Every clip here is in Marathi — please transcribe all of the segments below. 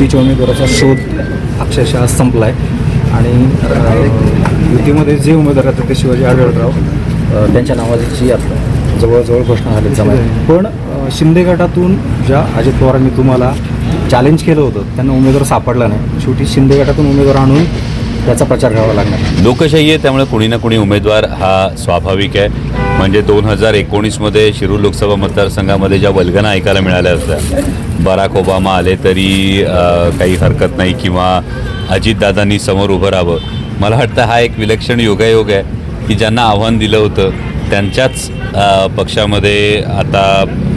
युतीच्या उमेदवाराचा शोध अक्षरशः संपला आहे आणि युतीमध्ये जे उमेदवार राहतात ते शिवाजी आढळराव त्यांच्या नावाची आता जवळजवळ घोषणा झाली जमा पण शिंदे गटातून ज्या अजित पवारांनी तुम्हाला चॅलेंज केलं होतं त्यांना उमेदवार सापडला नाही. शेवटी शिंदे गटातून उमेदवार आणून त्याचा प्रचार करावा लागणार. लोकशाही आहे त्यामुळे कोणी ना कोणी उमेदवार हा स्वाभाविक आहे. म्हणजे दोन हजार एकोणीसमध्ये शिरूर लोकसभा मतदारसंघामध्ये ज्या वल्गना ऐकायला मिळाल्या होत्या बराक ओबामा आले तरी काही हरकत नाही किंवा अजितदादांनी समोर उभं राहावं. मला वाटतं हा एक विलक्षण योगायोग आहे की ज्यांना आव्हान दिलं होतं त्यांच्याच पक्षामध्ये आता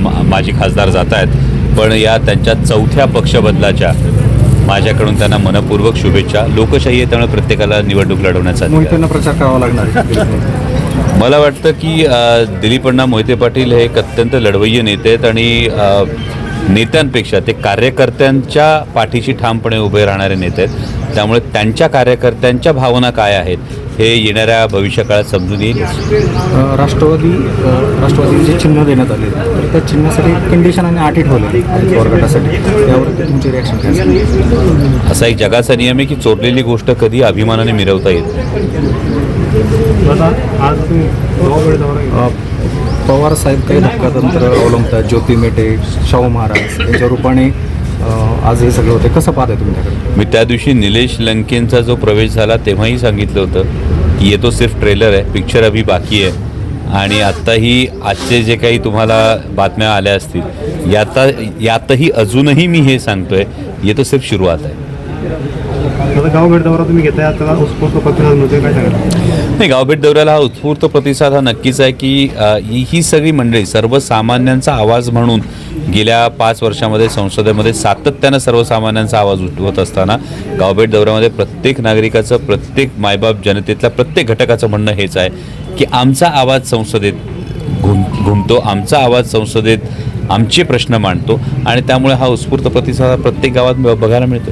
मा माजी खासदार जात आहेत. पण या त्यांच्या चौथ्या पक्षबदलाच्या माझ्याकडून त्यांना मनपूर्वक शुभेच्छा. लोकशाही आहे त्यामुळे प्रत्येकाला निवडणूक लढवण्याचा प्रचार करावा लागणार. मला वाटतं की दिलीप अण्णा मोहिते पाटील हे एक अत्यंत लढवय्ये नेते आहेत आणि नेत्यांपेक्षा ते कार्यकर्त्यांच्या पाठीशी ठामपणे उभे राहणारे नेते आहेत. त्यामुळे त्यांच्या कार्यकर्त्यांच्या भावना काय आहेत हे येणाऱ्या भविष्यकाळात समजून येईल. राष्ट्रवादी राष्ट्रवादी जे चिन्ह देण्यात आले तर त्या चिन्हासाठी कंडिशन आणि अटी ठेवले गटासाठी त्यावरती तुमची रिॲक्शन? असा एक जगाचा नियम आहे की चोरलेली गोष्ट कधी अभिमानाने मिरवता येते पवार साहेब काही धक्कातंत्र अवलंबतात ज्योती मेटे शाहू महाराज यांच्या रूपाने आज हे सगळं होते. कसं पाहताय तुम्ही मी त्या दिवशी निलेश लंकेंचा जो प्रवेश झाला तेव्हाही सांगितलं होतं की ये तो सिर्फ ट्रेलर आहे पिक्चर अभी बाकी आहे. आणि आत्ताही आजचे जे काही तुम्हाला बातम्या आल्या असतील याता यातही अजूनही मी हे सांगतोय ये तो सिर्फ सुरुवात आहे. गावभेट दौरा तुम्ही घेताय त्याला उत्स्फूर्त प्रतिसाद मिळतोय काय नाही गावभेट दौऱ्याला हा उत्स्फूर्त प्रतिसाद हा नक्कीच आहे की ही सगळी मंडळी सर्वसामान्यांचा आवाज म्हणून गेल्या पाच वर्षामध्ये संसदेमध्ये सातत्यानं सर्वसामान्यांचा आवाज उठवत असताना गावभेट दौऱ्यामध्ये प्रत्येक नागरिकाचं प्रत्येक मायबाप जनतेतल्या प्रत्येक घटकाचं म्हणणं हेच आहे की आमचा आवाज संसदेत घुम घुमतो आमचा आवाज संसदेत आमचे प्रश्न मांडतो आणि त्यामुळे हा उत्स्फूर्त प्रतिसाद हा प्रत्येक गावात ब- बघायला मिळतो